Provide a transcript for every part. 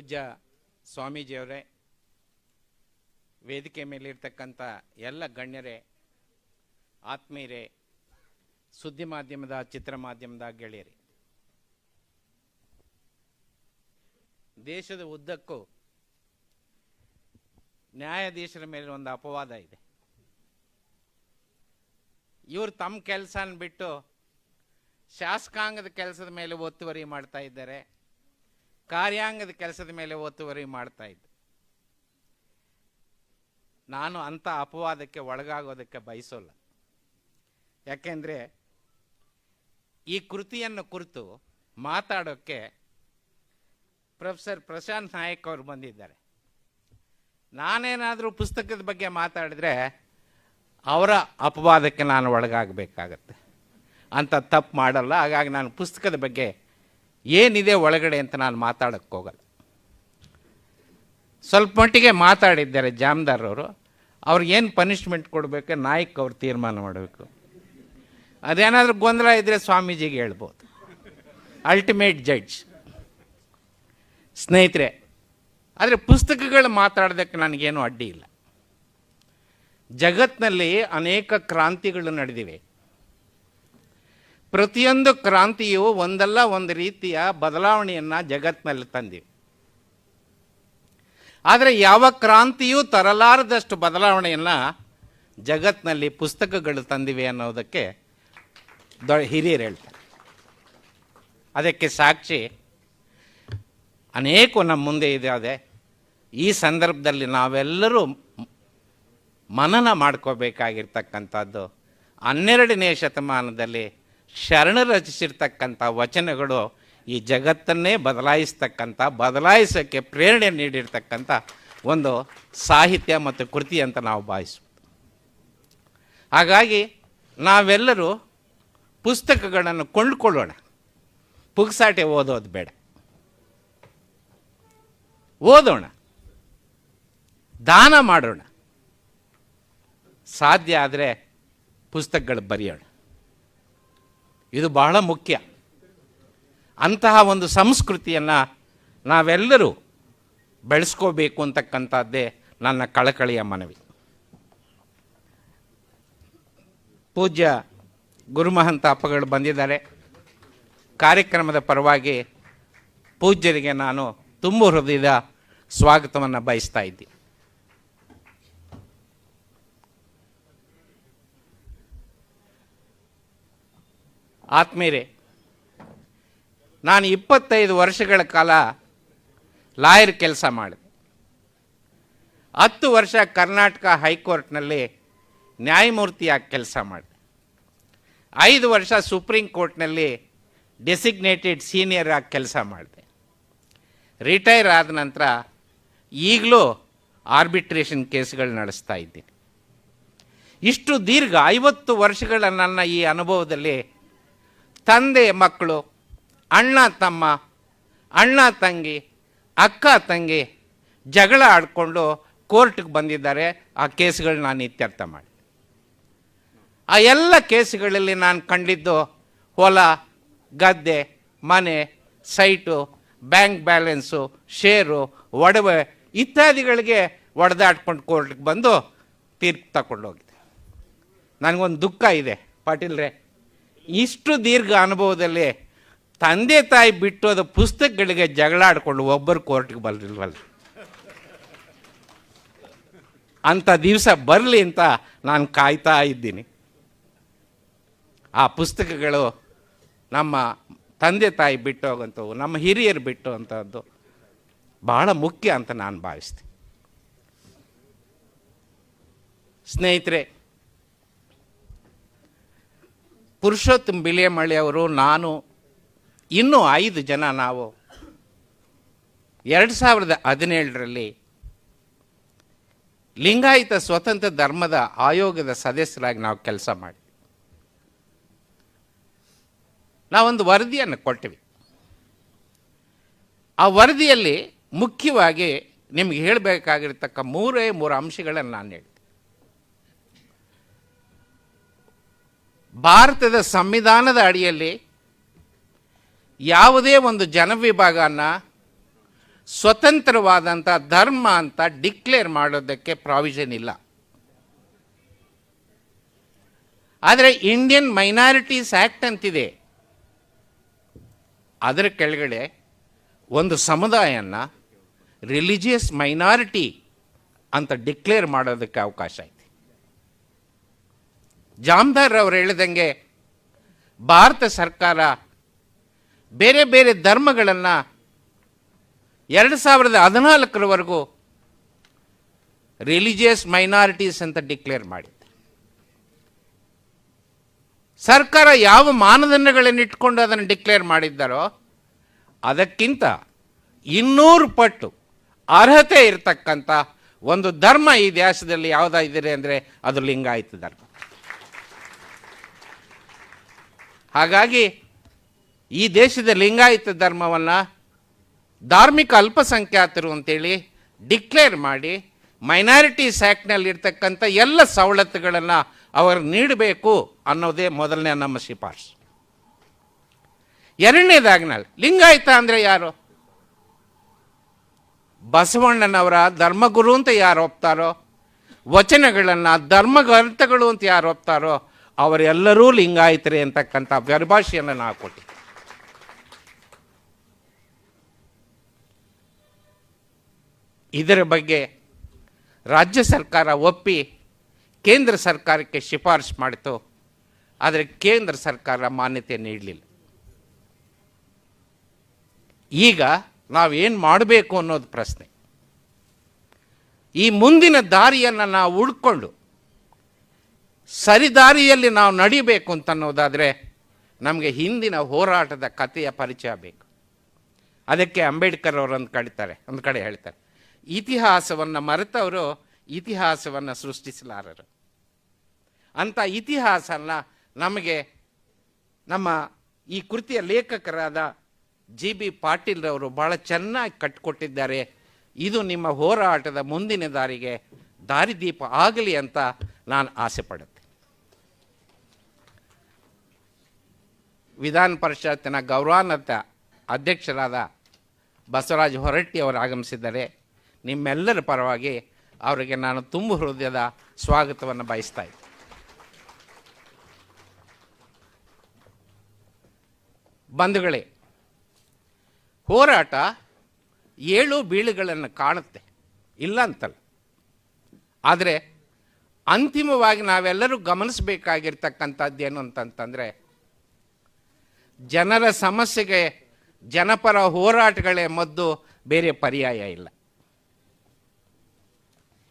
ಪೂಜ್ಯ ಸ್ವಾಮೀಜಿಯವರೇ, ವೇದಿಕೆ ಮೇಲಿರ್ತಕ್ಕಂಥ ಎಲ್ಲ ಗಣ್ಯರೇ, ಆತ್ಮೀಯರೇ, ಸುದ್ದಿ ಮಾಧ್ಯಮದ ಚಿತ್ರ ಮಾಧ್ಯಮದ ಗೆಳೆಯರಿ ದೇಶದ ಉದ್ದಕ್ಕೂ ನ್ಯಾಯಾಧೀಶರ ಮೇಲೆ ಒಂದು ಅಪವಾದ ಇದೆ. ಇವರು ತಮ್ಮ ಕೆಲಸನ ಬಿಟ್ಟು ಶಾಸಕಾಂಗದ ಕೆಲಸದ ಮೇಲೆ ಒತ್ತುವರಿ ಮಾಡ್ತಾ ಇದ್ದಾರೆ. ಕಾರ್ಯಾಂಗದ ಕೆಲಸದ ಮೇಲೆ ಒತ್ತುವರಿ ಮಾಡ್ತಾ ಇದ್ದೆ. ನಾನು ಅಂಥ ಅಪವಾದಕ್ಕೆ ಒಳಗಾಗೋದಕ್ಕೆ ಬಯಸೋಲ್ಲ. ಯಾಕೆಂದರೆ ಈ ಕೃತಿಯನ್ನು ಕುರಿತು ಮಾತಾಡೋಕ್ಕೆ ಪ್ರೊಫೆಸರ್ ಪ್ರಶಾಂತ್ ನಾಯಕ್ ಅವರು ಬಂದಿದ್ದಾರೆ. ನಾನೇನಾದರೂ ಪುಸ್ತಕದ ಬಗ್ಗೆ ಮಾತಾಡಿದ್ರೆ ಅವರ ಅಪವಾದಕ್ಕೆ ನಾನು ಒಳಗಾಗಬೇಕಾಗತ್ತೆ. ಅಂತ ತಪ್ಪು ಮಾಡಲ್ಲ, ಹಾಗಾಗಿ ನಾನು ಪುಸ್ತಕದ ಬಗ್ಗೆ ಏನಿದೆ ಒಳಗಡೆ ಅಂತ ನಾನು ಮಾತಾಡೋಕ್ಕೆ ಹೋಗಲ್ಲ. ಸ್ವಲ್ಪ ಮಟ್ಟಿಗೆ ಮಾತಾಡಿದ್ದಾರೆ ಜಾಮದಾರವರು ಅವ್ರಿಗೆ ಏನು ಪನಿಷ್ಮೆಂಟ್ ಕೊಡಬೇಕು, ನಾಯಕ್ ಅವ್ರು ತೀರ್ಮಾನ ಮಾಡಬೇಕು. ಅದೇನಾದರೂ ಗೊಂದಲ ಇದ್ದರೆ ಸ್ವಾಮೀಜಿಗೆ ಹೇಳ್ಬೋದು. ಅಲ್ಟಿಮೇಟ್ ಜಡ್ಜ್ ಸ್ನೇಹಿತರೆ, ಆದರೆ ಪುಸ್ತಕಗಳು ಮಾತಾಡೋದಕ್ಕೆ ನನಗೇನು ಅಡ್ಡಿ ಇಲ್ಲ. ಜಗತ್ತಿನಲ್ಲಿ ಅನೇಕ ಕ್ರಾಂತಿಗಳು ನಡೆದಿವೆ. ಪ್ರತಿಯೊಂದು ಕ್ರಾಂತಿಯು ಒಂದಲ್ಲ ಒಂದು ರೀತಿಯ ಬದಲಾವಣೆಯನ್ನು ಜಗತ್ತಿನಲ್ಲಿ ತಂದಿವೆ. ಆದರೆ ಯಾವ ಕ್ರಾಂತಿಯೂ ತರಲಾರದಷ್ಟು ಬದಲಾವಣೆಯನ್ನು ಜಗತ್ತಿನಲ್ಲಿ ಪುಸ್ತಕಗಳು ತಂದಿವೆ ಅನ್ನೋದಕ್ಕೆ ದೊ ಹಿರಿಯರು ಹೇಳ್ತಾರೆ. ಅದಕ್ಕೆ ಸಾಕ್ಷಿ ಅನೇಕ ನಮ್ಮ ಮುಂದೆ ಇದೆ. ಈ ಸಂದರ್ಭದಲ್ಲಿ ನಾವೆಲ್ಲರೂ ಮನನ ಮಾಡ್ಕೋಬೇಕಾಗಿರ್ತಕ್ಕಂಥದ್ದು ಹನ್ನೆರಡನೇ ಶತಮಾನದಲ್ಲಿ ಶರಣ ರಚಿಸಿರ್ತಕ್ಕಂಥ ವಚನಗಳು ಈ ಜಗತ್ತನ್ನೇ ಬದಲಾಯಿಸ್ತಕ್ಕಂಥ ಬದಲಾಯಿಸೋಕ್ಕೆ ಪ್ರೇರಣೆ ನೀಡಿರ್ತಕ್ಕಂಥ ಒಂದು ಸಾಹಿತ್ಯ ಮತ್ತು ಕೃತಿ ಅಂತ ನಾವು ಭಾವಿಸ್ಬೋದು. ಹಾಗಾಗಿ ನಾವೆಲ್ಲರೂ ಪುಸ್ತಕಗಳನ್ನು ಕೊಂಡುಕೊಳ್ಳೋಣ. ಪುಗ್ಸಾಟೆ ಓದೋದು ಬೇಡ. ಓದೋಣ. ದಾನ ಮಾಡೋಣ. ಸಾಧ್ಯ ಆದರೆ ಪುಸ್ತಕಗಳು ಬರೆಯೋಣ. ಇದು ಬಹಳ ಮುಖ್ಯ. ಅಂತಹ ಒಂದು ಸಂಸ್ಕೃತಿಯನ್ನು ನಾವೆಲ್ಲರೂ ಬೆಳೆಸ್ಕೋಬೇಕು ಅಂತಕ್ಕಂಥದ್ದೇ ನನ್ನ ಕಳಕಳಿಯ ಮನವಿ. ಪೂಜ್ಯ ಗುರುಮಹಂತ ಅಪ್ಪಗಳು ಬಂದಿದ್ದಾರೆ. ಕಾರ್ಯಕ್ರಮದ ಪರವಾಗಿ ಪೂಜ್ಯರಿಗೆ ನಾನು ತುಂಬ ಹೃದಯದ ಸ್ವಾಗತವನ್ನು ಬಯಸ್ತಾ ಇದ್ದೀನಿ. ಆತ್ಮೀಯರೇ, ನಾನು ಇಪ್ಪತ್ತೈದು ವರ್ಷಗಳ ಕಾಲ ಲಾಯರ್ ಕೆಲಸ ಮಾಡಿದೆ. ಹತ್ತು ವರ್ಷ ಕರ್ನಾಟಕ ಹೈಕೋರ್ಟ್ನಲ್ಲಿ ನ್ಯಾಯಮೂರ್ತಿಯಾಗಿ ಕೆಲಸ ಮಾಡಿದೆ. ಐದು ವರ್ಷ ಸುಪ್ರೀಂ ಕೋರ್ಟ್ನಲ್ಲಿ ಡೆಸಿಗ್ನೇಟೆಡ್ ಸೀನಿಯರ್ ಆಗಿ ಕೆಲಸ ಮಾಡಿದೆ. ರಿಟೈರ್ ಆದ ನಂತರ ಈಗಲೂ ಆರ್ಬಿಟ್ರೇಷನ್ ಕೇಸ್ಗಳು ನಡೆಸ್ತಾ ಇದ್ದೀನಿ. ಇಷ್ಟು ದೀರ್ಘ ಐವತ್ತು ವರ್ಷಗಳ ನನ್ನ ಈ ಅನುಭವದಲ್ಲಿ ತಂದೆ ಮಕ್ಕಳು, ಅಣ್ಣ ತಮ್ಮ, ಅಣ್ಣ ತಂಗಿ, ಅಕ್ಕ ತಂಗಿ ಜಗಳ ಆಡಿಕೊಂಡು ಕೋರ್ಟ್ಗೆ ಬಂದಿದ್ದಾರೆ. ಆ ಕೇಸ್ಗಳು ನಾನು ಇತ್ಯರ್ಥ ಮಾಡಿ. ಆ ಎಲ್ಲ ಕೇಸುಗಳಲ್ಲಿ ನಾನು ಕಂಡಿದ್ದು ಹೊಲ, ಗದ್ದೆ, ಮನೆ, ಸೈಟು, ಬ್ಯಾಂಕ್ ಬ್ಯಾಲೆನ್ಸು, ಶೇರು, ಒಡವೆ ಇತ್ಯಾದಿಗಳಿಗೆ ಒಡೆದಾಡ್ಕೊಂಡು ಕೋರ್ಟ್ಗೆ ಬಂದು ತೀರ್ಪು ತಗೊಂಡೋಗಿದೆ. ನನಗೊಂದು ದುಃಖ ಇದೆ. ಪಾಟೀಲ್ರೆ ಇಷ್ಟು ದೀರ್ಘ ಅನುಭವದಲ್ಲಿ ತಂದೆ ತಾಯಿ ಬಿಟ್ಟೋದ ಪುಸ್ತಕಗಳಿಗೆ ಜಗಳಾಡಿಕೊಂಡು ಒಬ್ಬರು ಕೋರ್ಟ್ಗೆ ಬರಲಿಲ್ವಲ್ಲ. ಅಂಥ ದಿವಸ ಬರಲಿ ಅಂತ ನಾನು ಕಾಯ್ತಾ ಇದ್ದೀನಿ. ಆ ಪುಸ್ತಕಗಳು ನಮ್ಮ ತಂದೆ ತಾಯಿ ಬಿಟ್ಟು ಹೋಗಂಥವು ನಮ್ಮ ಹಿರಿಯರು ಬಿಟ್ಟು ಅಂಥದ್ದು ಬಹಳ ಮುಖ್ಯ ಅಂತ ನಾನು ಭಾವಿಸ್ತೀನಿ. ಸ್ನೇಹಿತರೆ ಪುರುಷೋತ್ತಮ ಬಿಳಿಯಮಳ್ಳಿ ಅವರು, ನಾನು, ಇನ್ನೂ ಐದು ಜನ ನಾವು ಎರಡು ಸಾವಿರದ ಹದಿನೇಳರಲ್ಲಿ ಲಿಂಗಾಯತ ಸ್ವತಂತ್ರ ಧರ್ಮದ ಆಯೋಗದ ಸದಸ್ಯರಾಗಿ ನಾವು ಕೆಲಸ ಮಾಡಿ ನಾವೊಂದು ವರದಿಯನ್ನು ಕೊಟ್ಟಿವಿ. ಆ ವರದಿಯಲ್ಲಿ ಮುಖ್ಯವಾಗಿ ನಿಮಗೆ ಹೇಳಬೇಕಾಗಿರ್ತಕ್ಕ ಮೂರೇ ಮೂರು ಅಂಶಗಳನ್ನು ನಾನು ಹೇಳ್ತೀನಿ ಭಾರತದ ಸಂವಿಧಾನದ ಅಡಿಯಲ್ಲಿ ಯಾವುದೇ ಒಂದು ಜನವಿಭಾಗನ ಸ್ವತಂತ್ರವಾದಂಥ ಧರ್ಮ ಅಂತ ಡಿಕ್ಲೇರ್ ಮಾಡೋದಕ್ಕೆ ಪ್ರಾವಿಷನ್ ಇಲ್ಲ. ಆದರೆ ಇಂಡಿಯನ್ ಮೈನಾರಿಟೀಸ್ ಆ್ಯಕ್ಟ್ ಅಂತಿದೆ. ಅದರ ಕೆಳಗಡೆ ಒಂದು ಸಮುದಾಯನ ರಿಲಿಜಿಯಸ್ ಮೈನಾರಿಟಿ ಅಂತ ಡಿಕ್ಲೇರ್ ಮಾಡೋದಕ್ಕೆ ಅವಕಾಶ ಐತೆ ಜಾಮ್ದಾರ್ ಅವರು ಹೇಳಿದಂಗೆ ಭಾರತ ಸರ್ಕಾರ ಬೇರೆ ಬೇರೆ ಧರ್ಮಗಳನ್ನು ಎರಡು ಸಾವಿರದ ಹದಿನಾಲ್ಕರವರೆಗೂ ರಿಲಿಜಿಯಸ್ ಮೈನಾರಿಟೀಸ್ ಅಂತ ಡಿಕ್ಲೇರ್ ಮಾಡಿದೆ ಸರ್ಕಾರ ಯಾವ ಮಾನದಂಡಗಳನ್ನು ಇಟ್ಕೊಂಡು ಅದನ್ನು ಡಿಕ್ಲೇರ್ ಮಾಡಿದ್ದಾರೋ ಅದಕ್ಕಿಂತ ಇನ್ನೂರು ಪಟ್ಟು ಅರ್ಹತೆ ಇರತಕ್ಕಂಥ ಒಂದು ಧರ್ಮ ಈ ದೇಶದಲ್ಲಿ ಯಾವುದಾಗಿದೆ ಅಂದರೆ ಅದು ಲಿಂಗಾಯತ ಧರ್ಮ. ಹಾಗಾಗಿ ಈ ದೇಶದ ಲಿಂಗಾಯತ ಧರ್ಮವನ್ನು ಧಾರ್ಮಿಕ ಅಲ್ಪಸಂಖ್ಯಾತರು ಅಂತೇಳಿ ಡಿಕ್ಲೇರ್ ಮಾಡಿ ಮೈನಾರಿಟೀಸ್ ಆ್ಯಕ್ಟ್ನಲ್ಲಿರ್ತಕ್ಕಂಥ ಎಲ್ಲ ಸವಲತ್ತುಗಳನ್ನು ಅವರು ನೀಡಬೇಕು ಅನ್ನೋದೇ ಮೊದಲನೇ ನಮ್ಮ ಶಿಫಾರಸು. ಎರಡನೇದಾಗ್ನಲ್ಲಿ ಲಿಂಗಾಯತ ಅಂದರೆ ಯಾರು? ಬಸವಣ್ಣನವರ ಧರ್ಮಗುರು ಅಂತ ಯಾರು ಒಪ್ತಾರೋ? ವಚನಗಳನ್ನು ಧರ್ಮಗ್ರಂಥಗಳು ಅಂತ ಯಾರು ಒಪ್ತಾರೋ? ಅವರೆಲ್ಲರೂ ಲಿಂಗಾಯಿತರೆ ಅಂತಕ್ಕಂಥ ಪರಿಭಾಷೆಯನ್ನು ನಾವು ಕೊಟ್ಟಿ ಇದರ ಬಗ್ಗೆ ರಾಜ್ಯ ಸರ್ಕಾರ ಒಪ್ಪಿ ಕೇಂದ್ರ ಸರ್ಕಾರಕ್ಕೆ ಶಿಫಾರಸು ಮಾಡಿತು. ಆದರೆ ಕೇಂದ್ರ ಸರ್ಕಾರ ಮಾನ್ಯತೆ ನೀಡಲಿಲ್ಲ. ಈಗ ನಾವೇನು ಮಾಡಬೇಕು ಅನ್ನೋದು ಪ್ರಶ್ನೆ. ಈ ಮುಂದಿನ ದಾರಿಯನ್ನು ನಾವು ಉಳ್ಕೊಂಡು ಸರಿದಾರಿಯಲ್ಲಿ ನಾವು ನಡಿಬೇಕು ಅಂತ ಅನ್ನೋದಾದರೆ ನಮಗೆ ಹಿಂದಿನ ಹೋರಾಟದ ಕಥೆಯ ಪರಿಚಯ ಬೇಕು. ಅದಕ್ಕೆ ಅಂಬೇಡ್ಕರ್ ಅವರು ಒಂದು ಕಡಿತಾರೆ ಒಂದು ಕಡೆ ಹೇಳ್ತಾರೆ. ಇತಿಹಾಸವನ್ನು ಮರೆತವರು ಇತಿಹಾಸವನ್ನು ಸೃಷ್ಟಿಸಲಾರರು. ಅಂಥ ಇತಿಹಾಸನ ನಮಗೆ ನಮ್ಮ ಈ ಕೃತಿಯ ಲೇಖಕರಾದ ಜಿ ಬಿ ಪಾಟೀಲ್ ಭಾಳ ಚೆನ್ನಾಗಿ ಕಟ್ಟಿಕೊಟ್ಟಿದ್ದಾರೆ ಇದು ನಿಮ್ಮ ಹೋರಾಟದ ಮುಂದಿನ ದಾರಿಗೆ ದಾರಿದೀಪ ಆಗಲಿ ಅಂತ ನಾನು ಆಸೆ ಪಡುತ್ತೆ. ವಿಧಾನ ಪರಿಷತ್ತಿನ ಗೌರವಾನ್ವಿತ ಅಧ್ಯಕ್ಷರಾದ ಬಸವರಾಜ ಹೊರಟ್ಟಿ ಅವರು ಆಗಮಿಸಿದ್ದಾರೆ. ನಿಮ್ಮೆಲ್ಲರ ಪರವಾಗಿ ಅವರಿಗೆ ನಾನು ತುಂಬು ಹೃದಯದ ಸ್ವಾಗತವನ್ನು ಬಯಸ್ತಾ ಬಂಧುಗಳೇ, ಹೋರಾಟ ಏಳು ಬೀಳುಗಳನ್ನು ಕಾಣುತ್ತೆ, ಇಲ್ಲ ಅಂತಲ್ಲ. ಆದರೆ ಅಂತಿಮವಾಗಿ ನಾವೆಲ್ಲರೂ ಗಮನಿಸಬೇಕಾಗಿರ್ತಕ್ಕಂಥದ್ದೇನು ಅಂತಂತಂದರೆ ಜನರ ಸಮಸ್ಯೆಗೆ ಜನಪರ ಹೋರಾಟಗಳೇ ಮದ್ದು ಬೇರೆ ಪರ್ಯಾಯ ಇಲ್ಲ.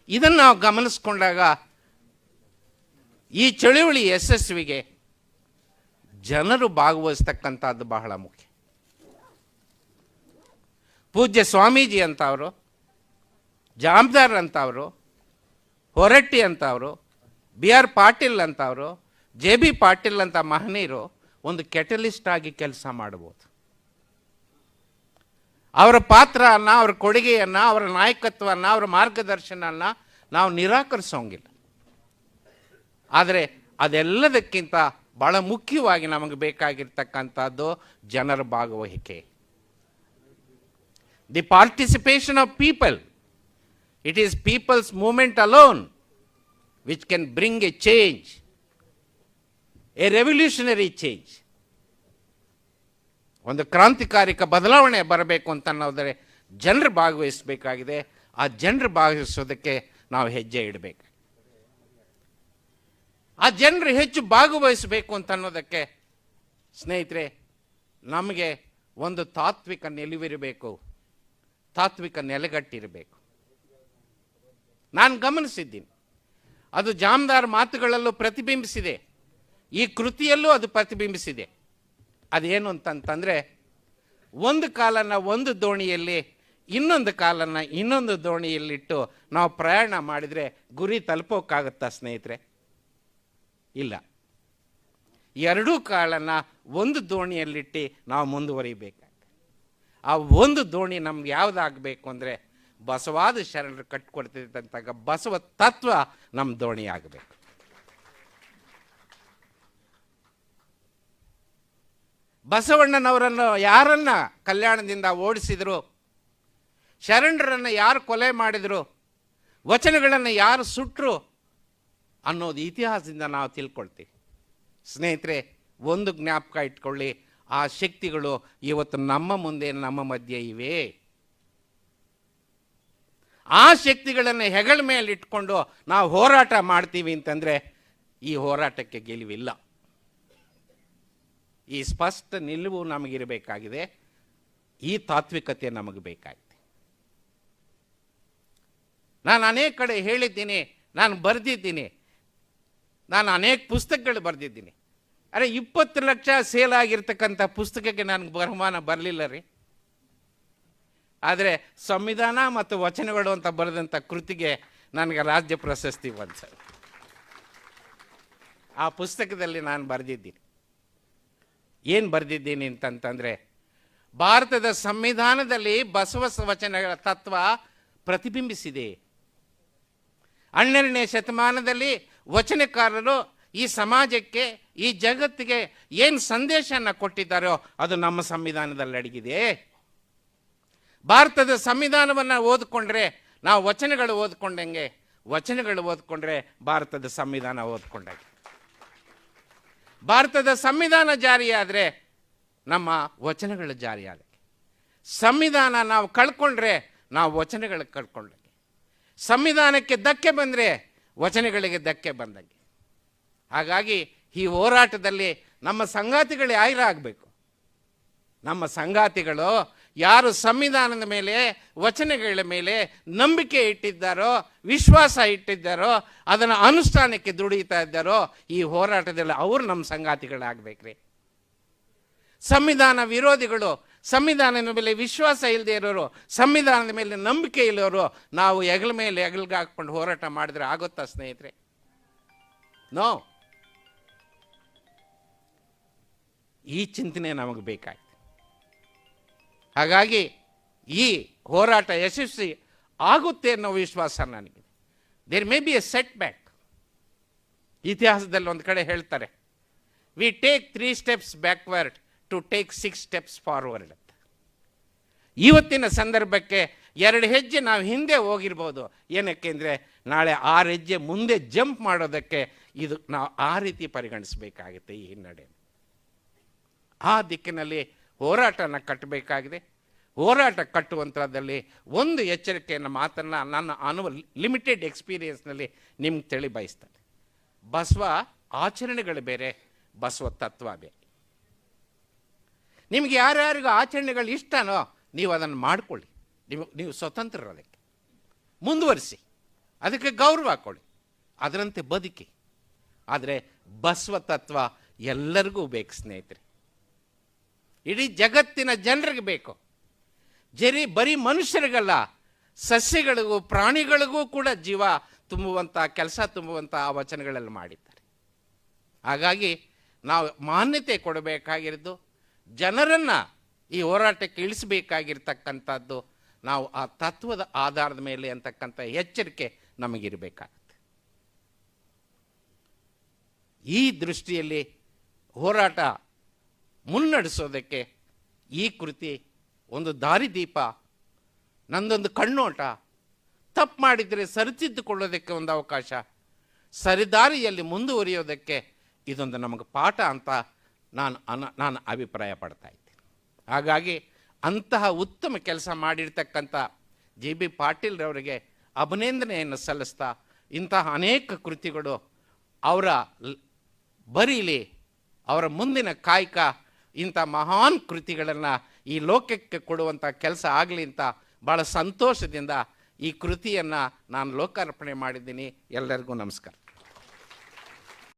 ಇದನ್ನು ನಾವು ಗಮನಿಸ್ಕೊಂಡಾಗ ಈ ಚಳುವಳಿ ಯಶಸ್ವಿಗೆ ಜನರು ಭಾಗವಹಿಸ್ತಕ್ಕಂಥದ್ದು ಬಹಳ ಮುಖ್ಯ. ಪೂಜ್ಯ ಸ್ವಾಮೀಜಿ ಅಂತವರು ಜಾಮ್ದಾರ್ ಅಂತವರು ಅಂತ ಹೊರಟ್ಟಿ ಅಂತವರು, ಬಿ ಆರ್ ಪಾಟೀಲ್ ಅಂತವರು, ಜೆ ಬಿ ಪಾಟೀಲ್ ಅಂತ ಮಹನೀಯರು ಒಂದು ಕೆಟಲಿಸ್ಟ್ ಆಗಿ ಕೆಲಸ ಮಾಡ್ಬೋದು ಅವರ ಪಾತ್ರವನ್ನು ಅವರ ಕೊಡುಗೆಯನ್ನು, ಅವರ ನಾಯಕತ್ವವನ್ನು ಅವರ ಮಾರ್ಗದರ್ಶನನ್ನ ನಾವು ನಿರಾಕರಿಸೋಂಗಿಲ್ಲ. ಆದರೆ ಅದೆಲ್ಲದಕ್ಕಿಂತ ಭಾಳ ಮುಖ್ಯವಾಗಿ ನಮಗೆ ಬೇಕಾಗಿರ್ತಕ್ಕಂಥದ್ದು ಜನರ ಭಾಗವಹಿಕೆ. The participation of people it is people's movement alone which can bring a change a revolutionary change ಒಂದು ಕ್ರಾಂತಿಕಾರಿಕ ಬದಲಾವಣೆ ಬರಬೇಕು ಅಂತ ಅನ್ನೋದ್ರೆ ಜನರು ಭಾಗವಹಿಸಬೇಕಾಗಿದೆ. ಆ ಜನರು ಭಾಗವಹಿಸೋದಕ್ಕೆ ನಾವು ಹೆಜ್ಜೆ ಇಡಬೇಕು. ಆ ಜನರು ಹೆಚ್ಚು ಭಾಗವಹಿಸಬೇಕು ಅಂತ ಅನ್ನೋದಕ್ಕೆ ಸ್ನೇಹಿತರೆ, ನಮಗೆ ಒಂದು ತಾತ್ವಿಕ ನೆಲುವಿರಬೇಕು. ತಾತ್ವಿಕ ನೆಲೆಗಟ್ಟಿರಬೇಕು. ನಾನು ಗಮನಿಸಿದ್ದೀನಿ. ಅದು ಜಾಮದಾರ್ ಮಾತುಗಳಲ್ಲೂ ಪ್ರತಿಬಿಂಬಿಸಿದೆ. ಈ ಕೃತಿಯಲ್ಲೂ ಅದು ಪ್ರತಿಬಿಂಬಿಸಿದೆ. ಅದೇನು ಅಂತಂತಂದರೆ, ಒಂದು ಕಾಲನ್ನು ಒಂದು ದೋಣಿಯಲ್ಲಿ, ಇನ್ನೊಂದು ಕಾಲನ್ನು ಇನ್ನೊಂದು ದೋಣಿಯಲ್ಲಿಟ್ಟು ನಾವು ಪ್ರಯಾಣ ಮಾಡಿದರೆ ಗುರಿ ತಲುಪೋಕ್ಕಾಗುತ್ತಾ ಸ್ನೇಹಿತರೆ? ಇಲ್ಲ. ಎರಡೂ ಕಾಲನ್ನು ಒಂದು ದೋಣಿಯಲ್ಲಿಟ್ಟು ನಾವು ಮುಂದುವರಿಬೇಕಾಗ್ತದೆ ಆ ಒಂದು ದೋಣಿ ನಮ್ಗೆ ಯಾವುದಾಗಬೇಕು ಅಂದರೆ ಬಸವಾದ ಶರಣರು ಕಟ್ಟಿಕೊಡ್ತಿದ್ದಂತಾಗ ಬಸವ ತತ್ವ ನಮ್ಮ ದೋಣಿ ಆಗಬೇಕು. ಬಸವಣ್ಣನವರನ್ನು ಯಾರನ್ನ ಕಲ್ಯಾಣದಿಂದ ಓಡಿಸಿದರು? ಶರಣರನ್ನು ಯಾರು ಕೊಲೆ ಮಾಡಿದರು? ವಚನಗಳನ್ನು ಯಾರು ಸುಟ್ಟರು ಅನ್ನೋದು ಇತಿಹಾಸದಿಂದ ನಾವು ತಿಳ್ಕೊಳ್ತೀವಿ. ಸ್ನೇಹಿತರೆ, ಒಂದು ಜ್ಞಾಪಕ ಇಟ್ಕೊಳ್ಳಿ. ಆ ಶಕ್ತಿಗಳು ಇವತ್ತು ನಮ್ಮ ಮುಂದೆ, ನಮ್ಮ ಮಧ್ಯೆ ಇವೆ. ಆ ಶಕ್ತಿಗಳನ್ನು ಹೆಗಲ ಮೇಲೆ ಇಟ್ಕೊಂಡು ನಾವು ಹೋರಾಟ ಮಾಡ್ತೀವಿ ಅಂತಂದರೆ ಈ ಹೋರಾಟಕ್ಕೆ ಗೆಲುವಿಲ್ಲ. ಈ ಸ್ಪಷ್ಟ ನಿಲುವು ನಮಗಿರಬೇಕಾಗಿದೆ. ಈ ತಾತ್ವಿಕತೆ ನಮಗೆ ಬೇಕಾಗಿದೆ. ನಾನು ಅನೇಕ ಕಡೆ ಹೇಳಿದ್ದೀನಿ, ನಾನು ಬರೆದಿದ್ದೀನಿ, ನಾನು ಅನೇಕ ಪುಸ್ತಕಗಳು ಬರೆದಿದ್ದೀನಿ. ಅರೆ, ಇಪ್ಪತ್ತು ಲಕ್ಷ ಸೇಲ್ ಆಗಿರ್ತಕ್ಕಂಥ ಪುಸ್ತಕಕ್ಕೆ ನನಗೆ ಬಹುಮಾನ ಬರಲಿಲ್ಲ ರೀ. ಆದರೆ ಸಂವಿಧಾನ ಮತ್ತು ವಚನಗಳು ಅಂತ ಬರೆದಂಥ ಕೃತಿಗೆ ನನಗೆ ರಾಜ್ಯ ಪ್ರಶಸ್ತಿ ಬಂತು ಆ ಪುಸ್ತಕದಲ್ಲಿ ನಾನು ಬರೆದಿದ್ದೀನಿ. ಏನು ಬರೆದಿದ್ದೀನಿ ಅಂತಂತಂದರೆ, ಭಾರತದ ಸಂವಿಧಾನದಲ್ಲಿ ಬಸವ ವಚನಗಳ ತತ್ವ ಪ್ರತಿಬಿಂಬಿಸಿದೆ. ಹನ್ನೆರಡನೇ ಶತಮಾನದಲ್ಲಿ ವಚನಕಾರರು ಈ ಸಮಾಜಕ್ಕೆ, ಈ ಜಗತ್ತಿಗೆ ಏನು ಸಂದೇಶನ ಕೊಟ್ಟಿದ್ದಾರೋ ಅದು ನಮ್ಮ ಸಂವಿಧಾನದಲ್ಲಿ ಅಡಗಿದೆ. ಭಾರತದ ಸಂವಿಧಾನವನ್ನು ಓದಿಕೊಂಡ್ರೆ ನಾವು ವಚನಗಳು ಓದ್ಕೊಂಡಂಗೆ, ವಚನಗಳು ಓದ್ಕೊಂಡ್ರೆ ಭಾರತದ ಸಂವಿಧಾನ ಓದ್ಕೊಂಡಂಗೆ. ಭಾರತದ ಸಂವಿಧಾನ ಜಾರಿಯಾದರೆ ನಮ್ಮ ವಚನಗಳು ಜಾರಿಯಾದಕ್ಕೆ ಸಂವಿಧಾನ ನಾವು ಕಳ್ಕೊಂಡ್ರೆ ನಾವು ವಚನಗಳು ಕಳ್ಕೊಂಡಂಗೆ ಸಂವಿಧಾನಕ್ಕೆ ಧಕ್ಕೆ ಬಂದರೆ ವಚನಗಳಿಗೆ ಧಕ್ಕೆ ಬಂದಂಗೆ. ಹಾಗಾಗಿ ಈ ಹೋರಾಟದಲ್ಲಿ ನಮ್ಮ ಸಂಗಾತಿಗಳು ಯಾರಾಗಬೇಕು ನಮ್ಮ ಸಂಗಾತಿಗಳು ಯಾರು ಸಂವಿಧಾನದ ಮೇಲೆ, ವಚನಗಳ ಮೇಲೆ ನಂಬಿಕೆ ಇಟ್ಟಿದ್ದಾರೋ, ವಿಶ್ವಾಸ ಇಟ್ಟಿದ್ದಾರೋ, ಅದನ್ನು ಅನುಷ್ಠಾನಕ್ಕೆ ದುಡಿಯುತ್ತಾ ಇದ್ದಾರೋ, ಈ ಹೋರಾಟದಲ್ಲಿ ಅವರು ನಮ್ಮ ಸಂಗಾತಿಗಳಾಗಬೇಕ್ರಿ. ಸಂವಿಧಾನ ವಿರೋಧಿಗಳು, ಸಂವಿಧಾನದ ಮೇಲೆ ವಿಶ್ವಾಸ ಇಲ್ಲದೆ ಇರೋರು, ಸಂವಿಧಾನದ ಮೇಲೆ ನಂಬಿಕೆ ಇಲ್ಲೋರು, ನಾವು ಹೆಗಲ ಮೇಲೆ ಹೆಗಲ್ಗೆ ಹಾಕ್ಕೊಂಡು ಹೋರಾಟ ಮಾಡಿದ್ರೆ ಆಗುತ್ತಾ ಸ್ನೇಹಿತರೆ? ನೋ ಈ ಚಿಂತನೆ ನಮಗೆ ಬೇಕಾಯ್ತು. ಹಾಗಾಗಿ ಈ ಹೋರಾಟ ಯಶಸ್ವಿ ಆಗುತ್ತೆ ಅನ್ನೋ ವಿಶ್ವಾಸ ನನಗಿದೆ. There may be a set back ಇತಿಹಾಸದಲ್ಲಿ ಒಂದು ಕಡೆ ಹೇಳ್ತಾರೆ we take three steps backward to take six steps forward ಅಂತ ಇವತ್ತಿನ ಸಂದರ್ಭಕ್ಕೆ ಎರಡು ಹೆಜ್ಜೆ ನಾವು ಹಿಂದೆ ಹೋಗಿರ್ಬೋದು. ಏನಕ್ಕೆ ಅಂದರೆ, ನಾಳೆ ಆರು ಹೆಜ್ಜೆ ಮುಂದೆ ಜಂಪ್ ಮಾಡೋದಕ್ಕೆ ಇದು ನಾವು ಆ ರೀತಿ ಪರಿಗಣಿಸಬೇಕಾಗುತ್ತೆ ಈ ಹಿನ್ನಡೆ. ಆ ದಿಕ್ಕಿನಲ್ಲಿ ಹೋರಾಟನ ಕಟ್ಟಬೇಕಾಗಿದೆ. ಹೋರಾಟ ಕಟ್ಟುವಂಥದ್ದಲ್ಲಿ ಒಂದು ಎಚ್ಚರಿಕೆಯನ್ನು ಮಾತನ್ನು ನನ್ನ ಅನುವ ಲಿಮಿಟೆಡ್ ಎಕ್ಸ್ಪೀರಿಯನ್ಸ್ನಲ್ಲಿ ನಿಮ್ಗೆ ತಿಳಿ ಬಯಸ್ತಾರೆ ಬಸವ ಆಚರಣೆಗಳು ಬೇರೆ, ಬಸವ ತತ್ವ ಬೇರೆ. ನಿಮ್ಗೆ ಯಾರ್ಯಾರಿಗೂ ಆಚರಣೆಗಳು ಇಷ್ಟನೋ ನೀವು ಅದನ್ನು ಮಾಡಿಕೊಳ್ಳಿ. ನೀವು ನೀವು ಸ್ವತಂತ್ರರು ಅದಕ್ಕೆ ಮುಂದುವರಿಸಿ. ಅದಕ್ಕೆ ಗೌರವ ಕೊಡಿ ಅದರಂತೆ ಬದುಕಿ. ಆದರೆ ಬಸವ ತತ್ವ ಎಲ್ಲರಿಗೂ ಬೇಕು ಸ್ನೇಹಿತರೆ. ಇಡೀ ಜಗತ್ತಿನ ಜನರಿಗೆ ಬೇಕು. ಜರಿ ಬರೀ ಮನುಷ್ಯರಿಗಲ್ಲ, ಸಸ್ಯಗಳಿಗೂ ಪ್ರಾಣಿಗಳಿಗೂ ಕೂಡ ಜೀವ ತುಂಬುವಂಥ ಕೆಲಸ ತುಂಬುವಂಥ ಆ ವಚನಗಳಲ್ಲಿ ಮಾಡಿದ್ದಾರೆ. ಹಾಗಾಗಿ ನಾವು ಮಾನ್ಯತೆ ಕೊಡಬೇಕಾಗಿರೋದು, ಜನರನ್ನು ಈ ಹೋರಾಟಕ್ಕೆ ಇಳಿಸಬೇಕಾಗಿರ್ತಕ್ಕಂಥದ್ದು, ನಾವು ಆ ತತ್ವದ ಆಧಾರದ ಮೇಲೆ ಅಂತಕ್ಕಂಥ ಎಚ್ಚರಿಕೆ ನಮಗಿರಬೇಕಾಗುತ್ತೆ. ಈ ದೃಷ್ಟಿಯಲ್ಲಿ ಹೋರಾಟ ಮುನ್ನಡೆಸೋದಕ್ಕೆ ಈ ಕೃತಿ ಒಂದು ದಾರಿದೀಪ, ನಂದೊಂದು ಕಣ್ಣೋಟ. ತಪ್ಪು ಮಾಡಿದರೆ ಸರಿತಿದ್ದುಕೊಳ್ಳೋದಕ್ಕೆ ಒಂದು ಅವಕಾಶ. ಸರಿದಾರಿಯಲ್ಲಿ ಮುಂದುವರಿಯೋದಕ್ಕೆ ಇದೊಂದು ನಮಗೆ ಪಾಠ ಅಂತ ನಾನು ಅನ, ನಾನು ಅಭಿಪ್ರಾಯ ಪಡ್ತಾ ಇದ್ದೀನಿ. ಹಾಗಾಗಿ ಅಂತಹ ಉತ್ತಮ ಕೆಲಸ ಮಾಡಿರ್ತಕ್ಕಂಥ ಜಿ ಬಿ ಪಾಟೀಲ್ರವರಿಗೆ ಅಭಿನಂದನೆಯನ್ನು ಸಲ್ಲಿಸ್ತಾ ಇಂತಹ ಅನೇಕ ಕೃತಿಗಳು ಅವರ ಬರೀಲಿ, ಅವರ ಮುಂದಿನ ಕಾಯಕ ಇಂಥ ಮಹಾನ್ ಕೃತಿಗಳನ್ನು ಈ ಲೋಕಕ್ಕೆ ಕೊಡುವಂಥ ಕೆಲಸ ಆಗಲಿ ಅಂತ ಭಾಳ ಸಂತೋಷದಿಂದ ಈ ಕೃತಿಯನ್ನು ನಾನು ಲೋಕಾರ್ಪಣೆ ಮಾಡಿದ್ದೀನಿ. ಎಲ್ಲರಿಗೂ ನಮಸ್ಕಾರ.